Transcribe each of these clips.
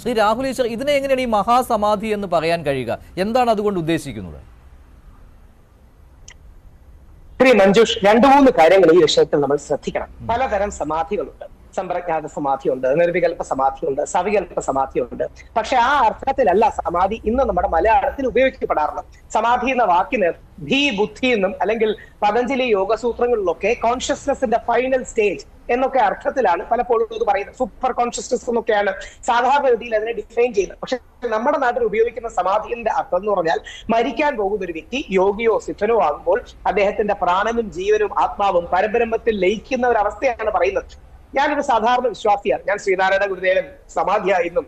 ശ്രീ രാഹുൽ ഈശ്വർ ഇതിനെ എങ്ങനെയാണ് ഈ മഹാസമാധി എന്ന് പറയാൻ കഴിയുക? എന്താണ് അതുകൊണ്ട് ഉദ്ദേശിക്കുന്നത്? ശ്രീ മഞ്ജുഷ് രണ്ടു മൂന്ന് കാര്യങ്ങൾ ഈ വിഷയത്തിൽ നമ്മൾ ശ്രദ്ധിക്കണം. പലതരം സമാധികളുണ്ട്. സമ്പ്രജ്ഞാത സമാധിയുണ്ട് നിർവികൽപ്പ സമാധിയുണ്ട് സവികൽപ്പ സമാധിയുണ്ട്. പക്ഷെ ആ അർത്ഥത്തിലല്ല സമാധി ഇന്ന് നമ്മുടെ മലയാളത്തിൽ ഉപയോഗിക്കപ്പെടാറുള്ളത്. സമാധി എന്ന വാക്കിന് ധീ ബുദ്ധി എന്നും അല്ലെങ്കിൽ പതഞ്ജലി യോഗസൂത്രങ്ങളിലൊക്കെ കോൺഷ്യസ്നെസിന്റെ ഫൈനൽ സ്റ്റേജ് എന്നൊക്കെ അർത്ഥത്തിലാണ് പലപ്പോഴും ഇത് പറയുന്നത്. സൂപ്പർ കോൺഷ്യസ്നസ് എന്നൊക്കെയാണ് സാധാരണ രീതിയിൽ അതിനെ ഡിഫൈൻ ചെയ്യുന്നത്. പക്ഷെ നമ്മുടെ നാട്ടിൽ ഉപയോഗിക്കുന്ന സമാധിന്റെ അർത്ഥം എന്ന് പറഞ്ഞാൽ മരിക്കാൻ പോകുന്ന ഒരു വ്യക്തി യോഗിയോ സിദ്ധനോ ആകുമ്പോൾ അദ്ദേഹത്തിന്റെ പ്രാണനും ജീവനും ആത്മാവും പരബ്രഹ്മത്തിൽ ലയിക്കുന്ന ഒരു അവസ്ഥയാണ് പറയുന്നത്. ഞാനൊരു സാധാരണ വിശ്വാസിയാണ്. ഞാൻ ശ്രീനാരായണ ഗുരുദേവൻ സമാധിയായിരുന്നു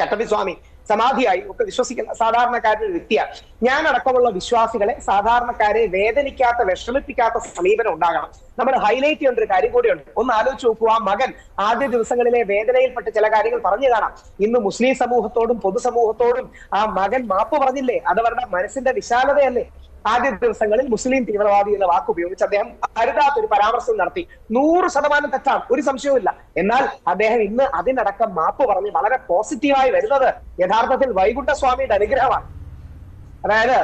ചട്ടമ്പി സ്വാമി സമാധിയായി ഒക്കെ വിശ്വസിക്കുന്ന സാധാരണക്കാരുടെ വ്യക്തിയാണ്. ഞാൻ അടക്കമുള്ള വിശ്വാസികളെ സാധാരണക്കാരെ വേദനിക്കാത്ത വിഷമിപ്പിക്കാത്ത സമീപനം ഉണ്ടാകണം. നമ്മൾ ഹൈലൈറ്റ് ചെയ്യേണ്ട ഒരു കാര്യം കൂടിയുണ്ട്. ഒന്ന് ആലോചിച്ച് നോക്കൂ ആ മകൻ ആദ്യ ദിവസങ്ങളിലെ വേദനയിൽപ്പെട്ട് ചില കാര്യങ്ങൾ പറഞ്ഞു കാണാം. ഇന്ന് മുസ്ലിം സമൂഹത്തോടും പൊതുസമൂഹത്തോടും ആ മകൻ മാപ്പ് പറഞ്ഞില്ലേ? അത് അവരുടെ മനസ്സിന്റെ വിശാലതയല്ലേ? ആദ്യ ദിവസങ്ങളിൽ മുസ്ലിം തീവ്രവാദി എന്ന വാക്ക് ഉപയോഗിച്ച് അദ്ദേഹം അരുതാത്ത ഒരു പരാമർശം നടത്തി. നൂറ് ശതമാനം തെറ്റാണ്. ഒരു സംശയവുമില്ല. എന്നാൽ അദ്ദേഹം ഇന്ന് അതിനടക്കം മാപ്പ് പറഞ്ഞ് വളരെ പോസിറ്റീവായി വരുന്നത് യഥാർത്ഥത്തിൽ വൈകുണ്ഠസ്വാമിയുടെ അനുഗ്രഹമാണ്. അതായത്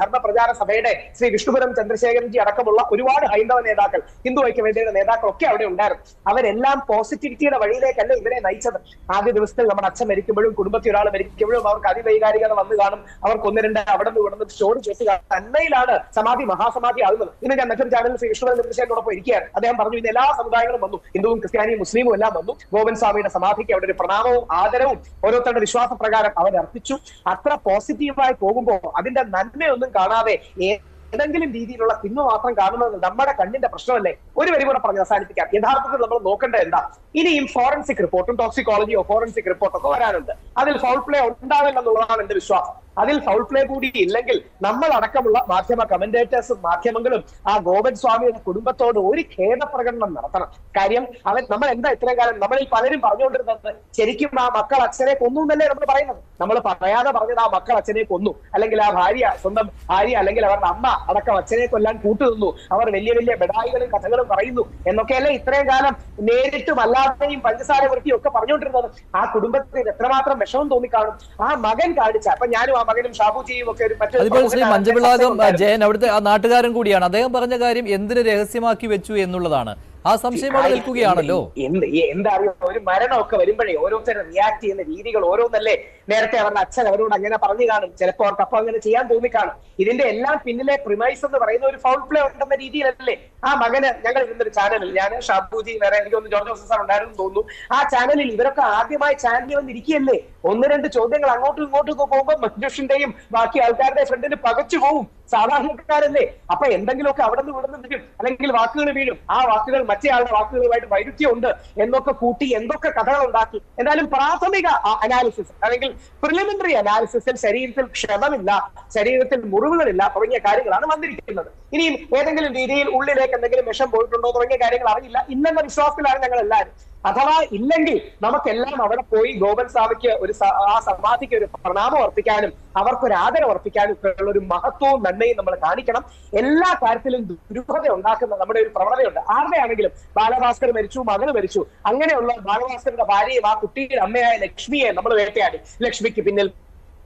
ധർമ്മ പ്രചാര സഭയുടെ ശ്രീ വിഷ്ണുപുരം ചന്ദ്രശേഖരൻജി അടക്കമുള്ള ഒരുപാട് ഹൈന്ദവ നേതാക്കൾ ഹിന്ദു ഐക്യവേദിയുടെ നേതാക്കളൊക്കെ അവിടെ ഉണ്ടായിരുന്നു. അവരെല്ലാം പോസിറ്റിവിറ്റിയുടെ വഴിയിലേക്കല്ല ഇവരെ നയിച്ചത്. ആദ്യ ദിവസത്തിൽ നമ്മുടെ അച്ഛൻ മരിക്കുമ്പോഴും കുടുംബത്തിൽ ഒരാൾ മരിക്കുമ്പോഴും അവർക്ക് അതിവൈകാരികത വന്നു കാണും. അവർക്ക് ഒന്ന് രണ്ട് അവിടെ നിന്ന് ഇവിടെ നിന്ന് ചോദിച്ചു കാണും. തന്നയിലാണ് സമാധി മഹാസമാധി ആകുന്നത്. ഇന്ന് ഞാൻ മറ്റൊരു ചാനലിൽ ശ്രീ വിഷ്ണുപുരം ചന്ദ്രശേഖരനോടൊപ്പം ഇരിക്കുകയാണ് അദ്ദേഹം പറഞ്ഞു ഇന്ന് എല്ലാ സമുദായങ്ങളും വന്നു. ഹിന്ദുവും ക്രിസ്ത്യാനിയും മുസ്ലിമും എല്ലാം വന്നു. ഗോവൻ സ്വാമിയുടെ സമാധിക്ക് അവിടെ ഒരു പ്രണാമവും ആദരവും ഓരോരുത്തരുടെ വിശ്വാസപ്രകാരം അവരർപ്പിച്ചു അത്ര പോസിറ്റീവായി പോകുമ്പോൾ അതിന്റെ നന്മയൊന്നും കാണാതെ ഏതെങ്കിലും രീതിയിലുള്ള തിന്മ മാത്രം കാണുന്നത് നമ്മുടെ കണ്ണിന്റെ പ്രശ്നമല്ലേ? ഒരു വരി കൂടെ പറഞ്ഞ് അവസാനിപ്പിക്കാം. യഥാർത്ഥത്തിൽ നമ്മൾ നോക്കേണ്ടത് എന്താ? ഇനിയും ഫോറൻസിക് റിപ്പോർട്ടും ടോക്സിക്കോളജിയോ ഫോറൻസിക് റിപ്പോർട്ടൊക്കെ വരാനുണ്ട്. അതിൽ ഫോൾ പ്ലേ ഉണ്ടാവില്ലെന്നുള്ളതാണ് എന്റെ വിശ്വാസം. അതിൽ ഫൗൾ പ്ലേ കൂടി ഇല്ലെങ്കിൽ നമ്മൾ അടക്കമുള്ള മാധ്യമ കമന്റേറ്റേഴ്സും മാധ്യമങ്ങളും ആ ഗോവൻ സ്വാമിയുടെ കുടുംബത്തോട് ഒരു ഖേദ പ്രകടനം നടത്തണം. കാര്യം അവൻ നമ്മൾ എന്താ ഇത്രയും കാലം നമ്മളിൽ പലരും പറഞ്ഞുകൊണ്ടിരുന്നത് ശരിക്കും ആ മക്കൾ അച്ഛനെ കൊന്നു എന്നല്ലേ നമ്മൾ പറയുന്നത്. നമ്മൾ പറയാതെ പറഞ്ഞത് ആ മക്കൾ അച്ഛനെ കൊന്നു. അല്ലെങ്കിൽ ആ ഭാര്യ സ്വന്തം ഭാര്യ അല്ലെങ്കിൽ അവരുടെ അമ്മ അടക്കം അച്ഛനെ കൊല്ലാൻ കൂട്ടുനിന്നു. അവർ വലിയ വലിയ ബെഡായികളും കഥകളും പറയുന്നു എന്നൊക്കെയല്ലേ ഇത്രയും കാലം നേരിട്ടും അല്ലാതെയും പഞ്ചസാര വൃത്തിയും ഒക്കെ പറഞ്ഞുകൊണ്ടിരുന്നത്. ആ കുടുംബത്തിന് എത്രമാത്രം വിഷമം തോന്നിക്കാണും. ആ മകൻ കാണിച്ച അപ്പൊ ഞാനും ആ മകനും ഷാബുജിയും ഒക്കെ ഒരു അതിപ്പോൾ ശ്രീ മഞ്ചവിളാകം ജയൻ അവിടുത്തെ ആ നാട്ടുകാരൻ കൂടിയാണ്. അദ്ദേഹം പറഞ്ഞ കാര്യം എന്തിന് രഹസ്യമാക്കി വെച്ചു എന്നുള്ളതാണ്. ആ സംശയം അവിടെ നിൽക്കുകയാണല്ലോ. എന്ത് ഒരു മരണമൊക്കെ വരുമ്പോഴേ ഓരോരുത്തരും റിയാക്ട് ചെയ്യുന്ന രീതികൾ ഓരോന്നല്ലേ? നേരത്തെ അവരുടെ അച്ഛൻ അവരോട് അങ്ങനെ പറഞ്ഞു കാണും. ചിലപ്പോൾ അവർക്ക് അപ്പൊ അങ്ങനെ ചെയ്യാൻ തോന്നിക്കാണും ഇതിന്റെ എല്ലാം പിന്നിലെ പ്രിമൈസ് എന്ന് പറയുന്ന ഒരു ഫൗൾ പ്ലേ ഉണ്ടെന്ന രീതിയിലല്ലേ? ആ മകന് ഞങ്ങൾ ഇരുന്നൊരു ചാനലിൽ ഞാൻ ഷാബുജി വേറെ എനിക്ക് ജോർജ് ജോസഫ് സാർ ഉണ്ടായിരുന്നു തോന്നുന്നു. ആ ചാനലിൽ ഇവരൊക്കെ ആദ്യമായി ചാനലിൽ വന്നിരിക്കുകയല്ലേ? ഒന്ന് രണ്ട് ചോദ്യങ്ങൾ അങ്ങോട്ടും ഇങ്ങോട്ടും ഒക്കെ പോകുമ്പോൾ മഞ്ജുഷിന്റെയും ബാക്കി ആൾക്കാരുടെ ഫ്രണ്ടിന് പകച്ചു പോവും. സാധാരണക്കാരല്ലേ? അപ്പൊ എന്തെങ്കിലുമൊക്കെ അവിടെ നിന്ന് ഇവിടെ നിന്ന് വീഴും അല്ലെങ്കിൽ വാക്കുകൾ വീഴും. ആ വാക്കുകൾ മറ്റേ ആളുടെ വാക്കുകളുമായിട്ട് വൈരുദ്ധ്യമുണ്ട് എന്നൊക്കെ കൂട്ടി എന്തൊക്കെ കഥകൾ ഉണ്ടാക്കി. എന്തായാലും പ്രാഥമിക അനാലിസിസ് അല്ലെങ്കിൽ പ്രിലിമിനറി അനാലിസിസിൽ ശരീരത്തിൽ ക്ഷതമില്ല ശരീരത്തിൽ മുറിവുകളില്ല തുടങ്ങിയ കാര്യങ്ങളാണ് വന്നിരിക്കുന്നത്. ഇനിയും ഏതെങ്കിലും രീതിയിൽ ഉള്ളിലേക്ക് എന്തെങ്കിലും വിഷം പോയിട്ടുണ്ടോ തുടങ്ങിയ കാര്യങ്ങൾ അറിയില്ല ഇന്നെന്ന വിശ്വാസത്തിലാണ് ഞങ്ങൾ എല്ലാവരും. അഥവാ ഇല്ലെങ്കിൽ നമുക്കെല്ലാം അവിടെ പോയി ഗോപൻ സ്വാമിക്ക് ഒരു ആ സമാധിക്ക് ഒരു പ്രണാമം അർപ്പിക്കാനും അവർക്കൊരു ആദരം അർപ്പിക്കാനും ഒക്കെ ഉള്ള ഒരു മഹത്വവും നന്മയും നമ്മൾ കാണിക്കണം. എല്ലാ കാര്യത്തിലും ദുരൂഹത ഉണ്ടാക്കുന്ന നമ്മുടെ ഒരു പ്രവണതയുണ്ട്. ആരുടെയാണെങ്കിലും ബാലഭാസ്കർ മരിച്ചു മകന് മരിച്ചു അങ്ങനെയുള്ള ബാലഭാസ്കറിന്റെ ഭാര്യയും ആ കുട്ടിയുടെ അമ്മയായ ലക്ഷ്മിയെ നമ്മൾ വേട്ടയാടി. ലക്ഷ്മിക്ക് പിന്നിൽ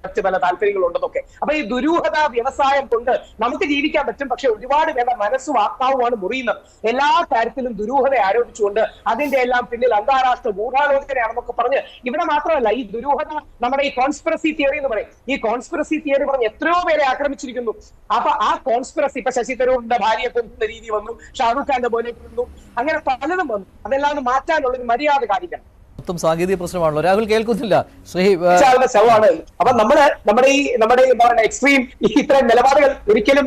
മറ്റ് പല താല്പര്യങ്ങളുണ്ടെന്നൊക്കെ. അപ്പൊ ഈ ദുരൂഹത വ്യവസായം കൊണ്ട് നമുക്ക് ജീവിക്കാൻ പറ്റും. പക്ഷെ ഒരുപാട് പേരുടെ മനസ്സും ആത്മാവുമാണ് മുറിയുന്നത്. എല്ലാ കാര്യത്തിലും ദുരൂഹത ആരോപിച്ചുകൊണ്ട് അതിന്റെ എല്ലാം പിന്നിൽ അന്താരാഷ്ട്ര ഗൂഢാലോചനയാണെന്നൊക്കെ പറഞ്ഞ് ഇവിടെ മാത്രമല്ല ഈ ദുരൂഹത നമ്മുടെ ഈ കോൺസ്പിറസി തിയറി എന്ന് പറയും. ഈ കോൺസ്പിറസി തിയറി പറഞ്ഞ് എത്രയോ പേരെ ആക്രമിച്ചിരിക്കുന്നു. അപ്പൊ ആ കോൺസ്പിറസി ഇപ്പൊ ശശി തരൂരിന്റെ ഭാര്യയെ കൊണ്ടുന്ന രീതി വന്നു ഷാറൂഖ് ഖാന്റെ പോലെ അങ്ങനെ പലതും വന്നു. അതെല്ലാം മാറ്റാനുള്ള ഒരു മര്യാദ കാണിക്കണം. മൊത്തം സാങ്കേതിക പ്രശ്നമാണല്ലോ. രാഹുൽ കേൾക്കുന്നില്ല. ശ്രീ ശവമാണ്. അപ്പൊ നമ്മൾ നമ്മുടെ ഈ നമ്മുടെ എക്സ്ട്രീം ഈ ഇത്തരം നിലപാടുകൾ ഒരിക്കലും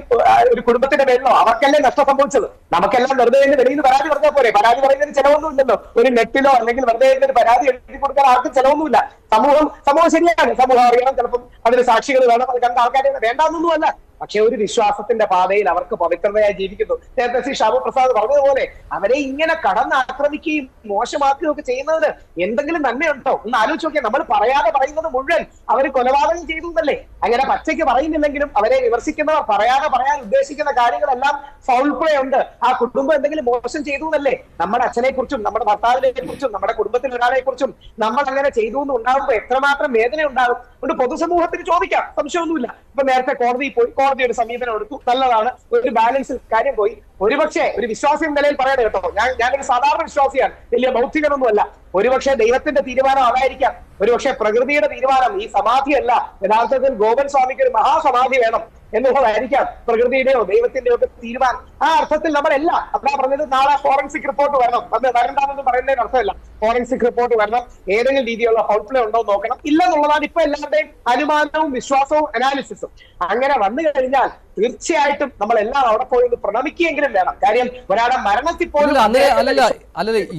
ഒരു കുടുംബത്തിന്റെ പേരിലോ അവർക്കല്ലേ നഷ്ടം സംഭവിച്ചത്? നമുക്കെല്ലാം വെറുതെ വെളിയിൽ പരാതി പറഞ്ഞാൽ പോരെ. പരാതി പറയുന്നതിന് ചെലവൊന്നും ഇല്ലല്ലോ ഒരു നെറ്റിലോ അല്ലെങ്കിൽ വെറുതെ ഒരു പരാതി എഴുതി കൊടുക്കാൻ ആർക്കും ചെലവൊന്നുമില്ല. സമൂഹം സമൂഹം ശരിയാണ്. സമൂഹം അറിയണം. ചിലപ്പം അതിന് സാക്ഷികൾ വേണം. അത് കണ്ട ആൾക്കാരെ വേണ്ടാന്നൊന്നുമല്ല. പക്ഷെ ഒരു വിശ്വാസത്തിന്റെ പാതയിൽ അവർക്ക് പവിത്രതയായി ജീവിക്കുന്നു. നേരത്തെ ശ്രീ ഷാബു പ്രസാദ് പറഞ്ഞതുപോലെ അവരെ ഇങ്ങനെ കടന്ന് ആക്രമിക്കുകയും മോശമാക്കുകയും ഒക്കെ ചെയ്യുന്നതിന് എന്തെങ്കിലും നന്മയുണ്ടോ? ഒന്ന് ആലോചിച്ച് നോക്കിയാൽ നമ്മൾ പറയാതെ പറയുന്നത് മുഴുവൻ അവർ കൊലപാതകം ചെയ്തതല്ലേ? അങ്ങനെ പച്ചയ്ക്ക് പറയുന്നില്ലെങ്കിലും അവരെ വിമർശിക്കുന്നവർ പറയാതെ പറയാൻ ഉദ്ദേശിക്കുന്ന കാര്യങ്ങളെല്ലാം ഫൗൾ പ്ലേ ഉണ്ട്. ആ കുടുംബം എന്തെങ്കിലും മോശം ചെയ്തു എന്നല്ലേ നമ്മുടെ അച്ഛനെ കുറിച്ചും നമ്മുടെ ഭർത്താവിനെ കുറിച്ചും നമ്മുടെ കുടുംബത്തിൽ ഒരാളെ കുറിച്ചും നമ്മൾ അങ്ങനെ ചെയ്തു എന്ന് ഉണ്ടാകുമ്പോൾ എത്രമാത്രം വേദന ഉണ്ടാകും അതുകൊണ്ട് പൊതുസമൂഹത്തിന് ചോദിക്കാം. സംശയമൊന്നുമില്ല. ഇപ്പൊ നേരത്തെ കോടതിയിൽ പോയി. കോടതി ഒരു സമീപനം എടുത്തു. നല്ലതാണ്. ഒരു ബാലൻസിൽ കാര്യം പോയി. ഒരുപക്ഷെ ഒരു വിശ്വാസി നിലയിൽ പറയണേ കേട്ടോ. ഞാൻ ഞാനൊരു സാധാരണ വിശ്വാസിയാണ്. വലിയ ബൗദ്ധികനൊന്നുമല്ല. ഒരുപക്ഷെ ദൈവത്തിന്റെ തീരുമാനം അതായിരിക്കാം. ഒരുപക്ഷെ പ്രകൃതിയുടെ തീരുമാനം ഈ സമാധിയല്ല. യഥാർത്ഥത്തിൽ ഗോപൻ സ്വാമിക്ക് ഒരു മഹാസമാധി വേണം. എന്നുള്ളതായിരിക്കാം പ്രകൃതിയുടെയോ ദൈവത്തിന്റെയോ ഒക്കെ തീരുമാനം. ആ അർത്ഥത്തിൽ നമ്മളല്ല അതാ പറഞ്ഞത് നാളെ ഫോറൻസിക് റിപ്പോർട്ട് വരണം. അത് വരണ്ടെന്ന് പറയുന്നതിന് അർത്ഥമല്ല. ഫോറൻസിക് റിപ്പോർട്ട് വരണം. ഏതെങ്കിലും രീതിയിലുള്ള ഫൗൾ ഉണ്ടോ നോക്കണം. ഇല്ലെന്നുള്ളതാണ് ഇപ്പൊ എല്ലാവരുടെയും അനുമാനവും വിശ്വാസവും അനാലിസിസും അങ്ങനെ വന്നു കഴിഞ്ഞാൽ തീർച്ചയായിട്ടും നമ്മൾ എല്ലാം അവിടെ പോയി ഒന്ന് പ്രണമിക്കുകയെങ്കിലും വേണം. കാര്യം ഒരാളുടെ മരണത്തിൽ പോലും അല്ലല്ല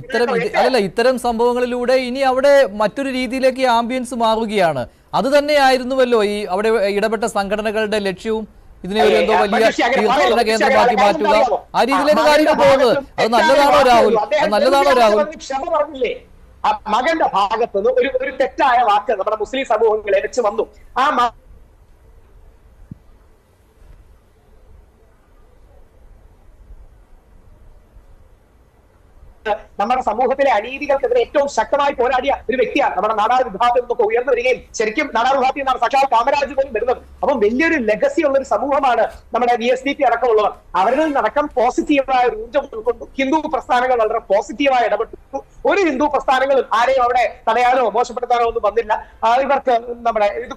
ഇത്തരം അല്ലല്ല ഇത്തരം സംഭവങ്ങളിലൂടെ ഇനി അവിടെ മറ്റൊരു രീതിയിലേക്ക് ആംബിയൻസ് മാറുകയാണ്. അത് തന്നെയായിരുന്നുവല്ലോ ഈ അവിടെ ഇടപെട്ട സംഘടനകളുടെ ലക്ഷ്യവും. ഇതിനെ ഒരു എന്തോ വലിയ മനുഷ്യ അങ്ങനെ തീർത്ഥാടന പറയല്ലോ. കേന്ദ്രമാക്കി മാറ്റുക. ആ രീതിയിലേക്ക് ആ കാര്യങ്ങൾ മകന്റെ പോകുന്നത് ഭാഗത്തും അത് നല്ലതാണോ തെറ്റായ രാഹുൽ? അത് നല്ലതാണോ രാഹുൽ പറഞ്ഞ് ക്ഷമ പറഞ്ഞില്ലേ? ആ മകന്റെ ഭാഗത്തുനിന്ന് ഒരു ഒരു തെറ്റായ വാക്ക് നമ്മുടെ മുസ്ലിം സമൂഹങ്ങളെ വെച്ച് വന്നു. ആ നമ്മുടെ സമൂഹത്തിലെ അനീതികൾക്കെതിരെ ഏറ്റവും ശക്തമായി പോരാടിയ ഒരു വ്യക്തിയാണ് നമ്മുടെ നാടാർ വിഭാഗത്തിൽ നിന്നൊക്കെ ഉയർന്നു വരികയും ശരിക്കും നാടാർ വിഭാഗത്തിൽ നിന്നാണ് സക്ഷാൽ കാമരാജ് പോലും വരുന്നത്. അപ്പം വലിയൊരു ലെഗസി ഉള്ള ഒരു സമൂഹമാണ് നമ്മുടെ വി എസ് ഡി പി അടക്കമുള്ളവർ അവരിൽ നിന്നടക്കം പോസിറ്റീവായ ഒരു ഊർജം ഉൾക്കൊണ്ടു ഹിന്ദു പ്രസ്ഥാനങ്ങൾ വളരെ പോസിറ്റീവായ ഇടപെട്ടു. ഒരു ഹിന്ദു പ്രസ്ഥാനങ്ങളും ആരെയും അവിടെ തടയാനോ മോശപ്പെടുത്താനോ ഒന്നും വന്നില്ല. ഇവർക്ക് നമ്മുടെ ഇത്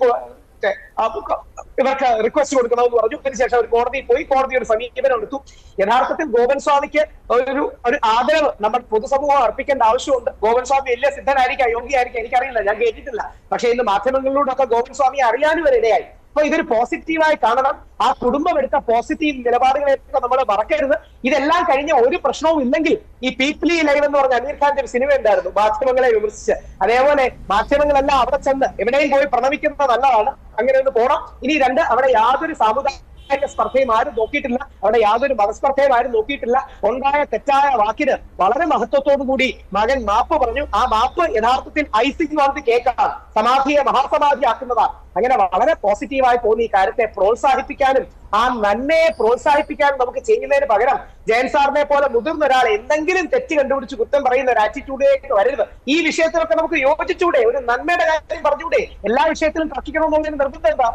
ഇവർക്ക് റിക്വസ്റ്റ് കൊടുക്കണമെന്ന് പറഞ്ഞു. അതിനുശേഷം അവർ കോടതിയിൽ പോയി. കോടതി ഒരു സമീപനം എടുത്തു യഥാർത്ഥത്തിൽ ഗോപൻ സ്വാമിക്ക് ഒരു ഒരു ആദരവ് നമ്മൾ പൊതുസമൂഹം അർപ്പിക്കേണ്ട ആവശ്യമുണ്ട്. ഗോപൻ സ്വാമി വലിയ സിദ്ധനായിരിക്കാം യോഗ്യയായിരിക്കാം. എനിക്കറിയില്ല ഞാൻ കേട്ടിട്ടില്ല. പക്ഷേ ഇന്ന് മാധ്യമങ്ങളിലൂടെ ഒക്കെ ഗോപൻ സ്വാമിയെ അറിയാനും ഇടയായി. അപ്പൊ ഇതൊരു പോസിറ്റീവായി കാണണം. ആ കുടുംബം എടുത്ത പോസിറ്റീവ് നിലപാടുകളെ നമ്മൾ മറക്കരുത്. ഇതെല്ലാം കഴിഞ്ഞ ഒരു പ്രശ്നവും ഇല്ലെങ്കിൽ ഈ പീപ്പിളി ലൈവ് എന്ന് പറഞ്ഞ അമീർ ഖാന്റെ ഒരു സിനിമ ഉണ്ടായിരുന്നു. മാധ്യമങ്ങളെ വിമർശിച്ച്. അതേപോലെ മാധ്യമങ്ങളെല്ലാം അവിടെ ചെന്ന് എവിടെയും പോയി പ്രണമിക്കുന്നത് നല്ലതാണ്. അങ്ങനെ ഒന്ന് പോണം. ഇനി രണ്ട് അവിടെ യാതൊരു സാമുദായിക സ്പർദ്ധയും ആരും നോക്കിയിട്ടില്ല. അവിടെ യാതൊരു മതസ്പർദ്ധയും ആരും നോക്കിയിട്ടില്ല. ഉണ്ടായ തെറ്റായ വാക്കിന് വളരെ മഹത്വത്തോടു കൂടി മകൻ മാപ്പ് പറഞ്ഞു. ആ മാപ്പ് യഥാർത്ഥത്തിൽ ഐസിംഗ് വാർത്തി കേക്കാണ്. സമാധിയെ മഹാസമാധി ആക്കുന്നതാണ് അങ്ങനെ വളരെ പോസിറ്റീവായി പോകുന്ന ഈ കാര്യത്തെ പ്രോത്സാഹിപ്പിക്കാനും ആ നന്മയെ പ്രോത്സാഹിപ്പിക്കാനും നമുക്ക് ചെയ്യുന്നതിന് പകരം ജയൻ സാറിനെ പോലെ മുതിർന്ന ഒരാൾ എന്തെങ്കിലും തെറ്റ് കണ്ടുപിടിച്ച് കുറ്റം പറയുന്ന ഒരു ആറ്റിറ്റ്യൂഡിലേക്ക് വരരുത്. ഈ വിഷയത്തിലൊക്കെ നമുക്ക് യോജിച്ചൂടെ? ഒരു നന്മയുടെ കാര്യം പറഞ്ഞൂടെ? എല്ലാ വിഷയത്തിലും തർക്കിക്കണമെന്നുള്ളതിന് നിർബന്ധം എന്താ?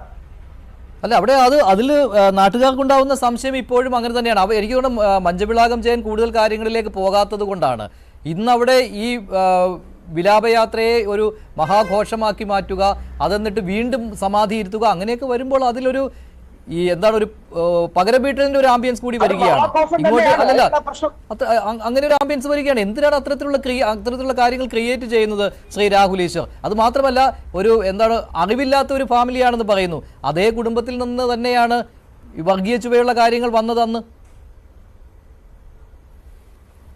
അല്ല അവിടെ അത് അതിൽ നാട്ടുകാർക്കുണ്ടാവുന്ന സംശയം ഇപ്പോഴും അങ്ങനെ തന്നെയാണ്. അവ എനിക്ക് തോന്നുന്നു മഞ്ചവിളാകം ചെയ്യാൻ കൂടുതൽ കാര്യങ്ങളിലേക്ക് പോകാത്തത് കൊണ്ടാണ്. ഇന്നവിടെ ഈ വിലാപയാത്രയെ ഒരു മഹാഘോഷമാക്കി മാറ്റുക അതെന്നിട്ട് വീണ്ടും സമാധി ഇരുത്തുക അങ്ങനെയൊക്കെ വരുമ്പോൾ അതിലൊരു ഈ എന്താണ് ഒരു പകരം വീട്ടലിന്റെ ഒരു ആംബിയൻസ് കൂടി വരികയാണ്. ഇങ്ങോട്ട് അല്ലല്ല അങ്ങനെ ഒരു ആംബിയൻസ് വരികയാണ്. എന്തിനാണ് അത്തരത്തിലുള്ള ക്രിയ അത്തരത്തിലുള്ള കാര്യങ്ങൾ ക്രിയേറ്റ് ചെയ്യുന്നത് ശ്രീ രാഹുൽ ഈശ്വർ? അത് മാത്രമല്ല ഒരു എന്താണ് അറിവില്ലാത്ത ഒരു ഫാമിലിയാണെന്ന് പറയുന്നു. അതേ കുടുംബത്തിൽ നിന്ന് തന്നെയാണ് വർഗീയ ചുവയുള്ള കാര്യങ്ങൾ വന്നത് അന്ന്.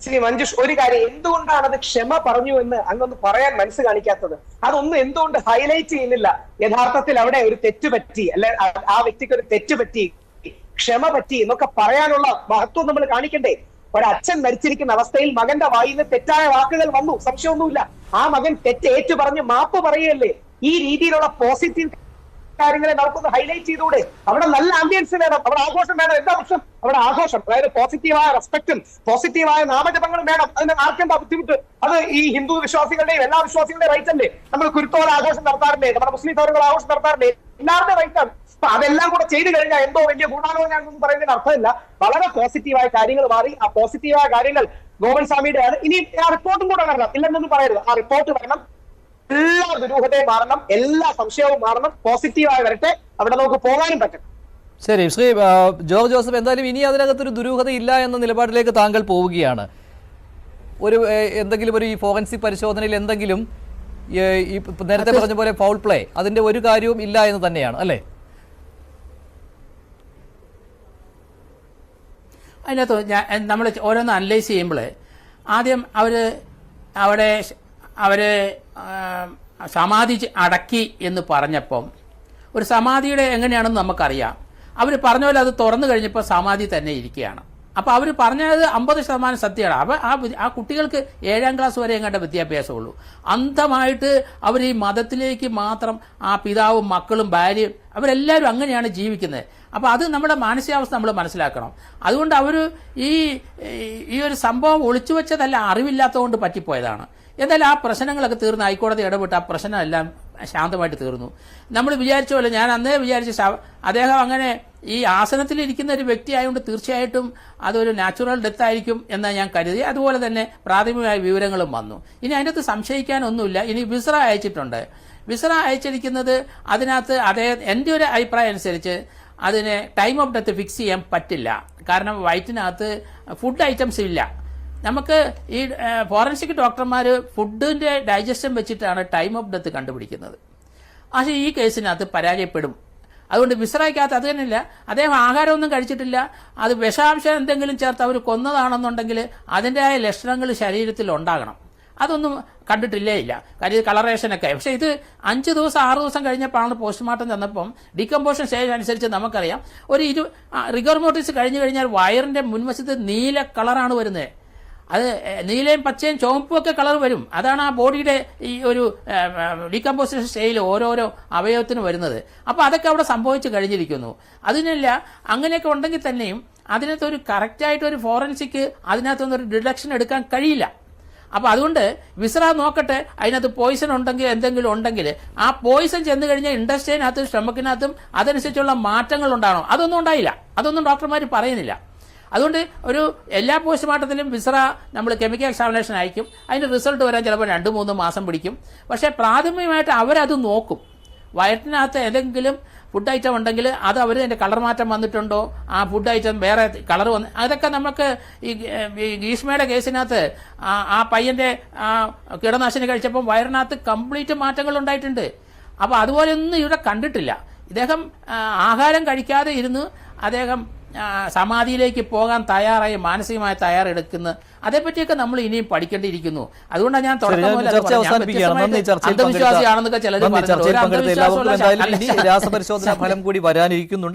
ശ്രീ മഞ്ജുഷ് ഒരു കാര്യം എന്തുകൊണ്ടാണ് അത് ക്ഷമ പറഞ്ഞു എന്ന് അങ്ങൊന്ന് പറയാൻ മനസ്സ് കാണിക്കാത്തത്? അതൊന്നും എന്തുകൊണ്ട് ഹൈലൈറ്റ് ചെയ്യുന്നില്ല? യഥാർത്ഥത്തിൽ അവിടെ ഒരു തെറ്റ് പറ്റി അല്ലെ ആ- വ്യക്തിക്ക് ഒരു തെറ്റ് പറ്റി ക്ഷമ പറ്റി എന്നൊക്കെ പറയാനുള്ള മഹത്വം നമ്മൾ കാണിക്കണ്ടേ? ഒരച്ഛൻ മരിച്ചിരിക്കുന്ന അവസ്ഥയിൽ മകന്റെ വായിൽ നിന്ന് തെറ്റായ വാക്കുകൾ വന്നു സംശയമൊന്നുമില്ല. ആ മകൻ തെറ്റ് ഏറ്റു പറഞ്ഞ് മാപ്പ് പറയല്ലേ ഈ രീതിയിലുള്ള പോസിറ്റീവ് കാര്യങ്ങളെ നമുക്കൊന്ന് ഹൈലൈറ്റ് ചെയ്തുകൂടെ? അവിടെ നല്ല ആംബിയൻസ് വേണം. അവിടെ ആഘോഷം വേണം. എന്താ പ്രശ്നം? അവിടെ ആഘോഷം. അതായത് പോസിറ്റീവായ റെസ്പെക്ടും പോസിറ്റീവായ നാമജപങ്ങളും വേണം. അതിന് ആർക്കെന്താ ബുദ്ധിമുട്ട്? അത് ഈ ഹിന്ദു വിശ്വാസികളുടെയും എല്ലാ വിശ്വാസികളുടെയും റൈറ്റ് അല്ലേ? നമ്മൾ കുരുത്തോല ആഘോഷം നടത്താറില്ലേ നമ്മുടെ മുസ്ലിം സൗരങ്ങൾ ആഘോഷം നടത്താറില്ലേ എല്ലാവരുടെയും റൈറ്റ് ആണ്. അപ്പൊ അതെല്ലാം കൂടെ ചെയ്തു കഴിഞ്ഞാൽ എന്തോ വലിയ ഗുണാണോ ഞാനൊന്നും പറയുന്നതിന് അർത്ഥമില്ല. വളരെ പോസിറ്റീവായ കാര്യങ്ങൾ മാറി. ആ പോസിറ്റീവായ കാര്യങ്ങൾ ഗോപൻ സ്വാമിയുടെ ആണ് ഇനി ആ റിപ്പോർട്ടും കൂടെ വരണം. ഇല്ലെന്നൊന്നും പറയരുത്. ആ റിപ്പോർട്ട് വരണം. എല്ലാ ദുരൂഹതയും മാറണം എല്ലാ സംശയവും മാറണം പോസിറ്റീവായി വരട്ടെ. അവിടെ നമുക്ക് പോകാനും പറ്റും. ശരി ശ്രീ ജോർജ് ജോസഫ് എന്തായാലും ഇനി അതിനകത്തൊരു ദുരൂഹത ഇല്ല എന്ന നിലപാടിലേക്ക് താങ്കൾ പോവുകയാണ്. ഒരു എന്തെങ്കിലും ഒരു ഈ ഫോറൻസിക് പരിശോധനയിൽ എന്തെങ്കിലും ഈ നേരത്തെ പറഞ്ഞ പോലെ ഫൗൾ പ്ലേ അതിന്റെ ഒരു കാര്യവും ഇല്ല എന്ന് തന്നെയാണ് അല്ലേ? അതിനകത്ത് ഞാൻ നമ്മൾ ഓരോന്ന് അനലൈസ് ചെയ്യുമ്പോൾ ആദ്യം അവർ അവിടെ അവർ സമാധി അടക്കി എന്ന് പറഞ്ഞപ്പം ഒരു സമാധിയുടെ എങ്ങനെയാണെന്ന് നമുക്കറിയാം. അവർ പറഞ്ഞ പോലെ അത് തുറന്നു കഴിഞ്ഞപ്പോൾ സമാധി തന്നെ ഇരിക്കുകയാണ്. അപ്പോൾ അവർ പറഞ്ഞത് അമ്പത് ശതമാനം സത്യമാണ്. അപ്പോൾ ആ ആ കുട്ടികൾക്ക് ഏഴാം ക്ലാസ് വരെ എങ്ങാണ്ട് വിദ്യാഭ്യാസമുള്ളൂ. അന്ധമായിട്ട് അവർ ഈ മതത്തിലേക്ക് മാത്രം ആ പിതാവും മക്കളും ഭാര്യയും അവരെല്ലാവരും അങ്ങനെയാണ് ജീവിക്കുന്നത്. അപ്പോൾ അത് നമ്മുടെ മാനസികാവസ്ഥ നമ്മൾ മനസ്സിലാക്കണം. അതുകൊണ്ട് അവർ ഈ ഈ ഒരു സംഭവം ഒളിച്ചു വെച്ചതല്ല അറിവില്ലാത്തതുകൊണ്ട് പറ്റിപ്പോയതാണ്. എന്തായാലും ആ പ്രശ്നങ്ങളൊക്കെ തീർന്ന് ഹൈക്കോടതി ഇടപെട്ട് ആ പ്രശ്നമെല്ലാം ശാന്തമായിട്ട് തീർന്നു. നമ്മൾ വിചാരിച്ച പോലെ ഞാൻ അന്നേ വിചാരിച്ച അദ്ദേഹം അങ്ങനെ ഈ ആസനത്തിൽ ഇരിക്കുന്ന ഒരു വ്യക്തി ആയതുകൊണ്ട് തീർച്ചയായിട്ടും അതൊരു നാച്ചുറൽ ഡെത്ത് ആയിരിക്കും എന്ന് ഞാൻ കരുതി. അതുപോലെ തന്നെ പ്രാഥമികമായ വിവരങ്ങളും വന്നു. ഇനി അതിനകത്ത് സംശയിക്കാനൊന്നുമില്ല. ഇനി വിസ്ര അയച്ചിട്ടുണ്ട്. വിസ്ര അയച്ചിരിക്കുന്നത് അതിനകത്ത് അതേ എന്റെ ഒരു അഭിപ്രായം അനുസരിച്ച് അതിന് ടൈം ഓഫ് ഡെത്ത് ഫിക്സ് ചെയ്യാൻ പറ്റില്ല. കാരണം വയറ്റിനകത്ത് ഫുഡ് ഐറ്റംസ് ഇല്ല. നമുക്ക് ഈ ഫോറൻസിക് ഡോക്ടർമാർ ഫുഡിന്റെ ഡൈജഷൻ വെച്ചിട്ടാണ് ടൈം ഓഫ് ഡെത്ത് കണ്ടുപിടിക്കുന്നത്. പക്ഷേ ഈ കേസിനകത്ത് പരാജയപ്പെടും. അതുകൊണ്ട് വിശ്രമിക്കാത്ത അത് തന്നെയില്ല അദ്ദേഹം ആഹാരമൊന്നും കഴിച്ചിട്ടില്ല. അത് വിഷാംശം എന്തെങ്കിലും ചേർത്ത് അവർ കൊന്നതാണെന്നുണ്ടെങ്കിൽ അതിന്റെതായ ലക്ഷണങ്ങൾ ശരീരത്തിൽ ഉണ്ടാകണം. അതൊന്നും കണ്ടിട്ടില്ലേ ഇല്ല. കാര്യം കളറേഷനൊക്കെ പക്ഷേ ഇത് അഞ്ച് ദിവസം ആറ് ദിവസം കഴിഞ്ഞപ്പോഴാണ് പോസ്റ്റ്മോർട്ടം ചെന്നപ്പം ഡീകമ്പോഷൻ സ്റ്റേജ് അനുസരിച്ച് നമുക്കറിയാം. ഒരു ഇരു റിഗർമോട്ടിസ് കഴിഞ്ഞു കഴിഞ്ഞാൽ വയറിന്റെ മുൻവശത്ത് നീല കളറാണ് വരുന്നത്. അത് നീലയും പച്ചയും ചുവപ്പും ഒക്കെ കളർ വരും. അതാണ് ആ ബോഡിയുടെ ഈ ഒരു ഡീകമ്പോസിഷൻ സ്റ്റേജിൽ ഓരോരോ അവയവത്തിന് വരുന്നത്. അപ്പോൾ അതൊക്കെ അവിടെ സംഭവിച്ചു കഴിഞ്ഞിരിക്കുന്നു. അതിനല്ല അങ്ങനെയൊക്കെ ഉണ്ടെങ്കിൽ തന്നെയും അതിനകത്ത് ഒരു കറക്റ്റായിട്ട് ഒരു ഫോറൻസിക് അതിനകത്തുനിന്ന് ഒരു ഡിഡക്ഷൻ എടുക്കാൻ കഴിയില്ല. അപ്പോൾ അതുകൊണ്ട് വിസ്ര നോക്കട്ടെ അതിനകത്ത് പോയിസൺ ഉണ്ടെങ്കിൽ എന്തെങ്കിലും ഉണ്ടെങ്കിൽ ആ പോയിസൺ ചെന്ന് കഴിഞ്ഞാൽ ഇൻഡസ്ട്രീനകത്തും സ്റ്റമക്കിനകത്തും അതനുസരിച്ചുള്ള മാറ്റങ്ങൾ ഉണ്ടാകണം അതൊന്നും ഉണ്ടായില്ല. അതൊന്നും ഡോക്ടർമാർ പറയുന്നില്ല. അതുകൊണ്ട് ഒരു എല്ലാ പോസ്റ്റ്മോർട്ടത്തിലും വിസ്ര നമ്മൾ കെമിക്കൽ എക്സാമിനേഷൻ അയക്കും. അതിന്റെ റിസൾട്ട് വരാൻ ചിലപ്പോൾ രണ്ട് മൂന്ന് മാസം പിടിക്കും. പക്ഷേ പ്രാഥമികമായിട്ട് അവരത് നോക്കും. വയറ്റിനകത്ത് ഏതെങ്കിലും ഫുഡ് ഐറ്റം ഉണ്ടെങ്കിൽ അത് അവർ അതിന്റെ കളർ മാറ്റം വന്നിട്ടുണ്ടോ? ആ ഫുഡ് ഐറ്റം വേറെ കളർ വന്ന് അതൊക്കെ നമുക്ക് ഈ ഗ്രീഷ്മയുടെ കേസിനകത്ത് ആ പയ്യന്റെ ആ കീടനാശിനി കഴിച്ചപ്പം വയറിനകത്ത് കംപ്ലീറ്റ് മാറ്റങ്ങൾ ഉണ്ടായിട്ടുണ്ട്. അപ്പോൾ അതുപോലെയൊന്നും ഇവിടെ കണ്ടിട്ടില്ല. ഇദ്ദേഹം ആഹാരം കഴിക്കാതെ ഇരുന്ന് അദ്ദേഹം സമാധിയിലേക്ക് പോകാൻ തയ്യാറായി മാനസികമായി തയ്യാറെടുക്കുന്നത് അതേപ്പറ്റിയൊക്കെ നമ്മൾ ഇനിയും പഠിക്കേണ്ടിയിരിക്കുന്നു. അതുകൊണ്ടാണ് ഞാൻ അന്ധവിശ്വാസിയാണെന്നൊക്കെ ചിലർ രാസപരിശോധന ഫലം കൂടി വരാനിരിക്കുന്നുണ്ട്.